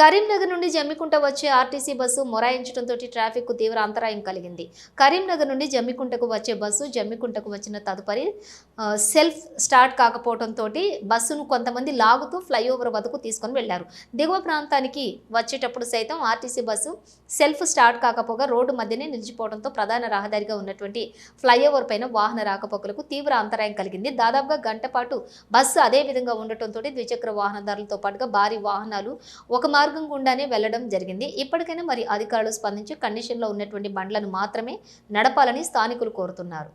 కరీంనగర్ నుండి జమ్మికుంట వచ్చే RTC bus మొరాయించడంతో traffic తీవ్ర అంతరాయం కలిగింది. కరీంనగర్ నుండి జమ్మికుంటకు వచ్చే బస్సు జమ్మికుంటకు వచ్చిన తదుపరి సెల్ఫ్ స్టార్ట్ కాకపోవడంతో బస్సును కొంతమంది లాగుతూ ఫ్లైఓవర్ వద్దకు తీసుకొని వెళ్ళారు. దిగువ ప్రాంతానికి వచ్చేటప్పుడు సైతం R T C bus self start కాకపోగా road మధ్యనే నిలిచిపోవడంతో ప్రధాన రహదారిగా ఉన్నటువంటి ఫ్లైఓవర్ పైన వాహన రాకపోకలకు తీవ్ర అంతరాయం కలిగింది. దాదాపుగా గంట పాటు బస్సు అదే విధంగా ఉండటంతో ద్విచక్ర వాహనదారులతో పాటుగా భారీ వాహనాలు ఒక మార్గం గుండానే వెళ్ళడం జరిగింది. ఇప్పటికైనా మరి అధికారులు స్పందించి కండిషన్లో ఉన్నటువంటి బండ్లను మాత్రమే నడపాలని స్థానికులు కోరుతున్నారు.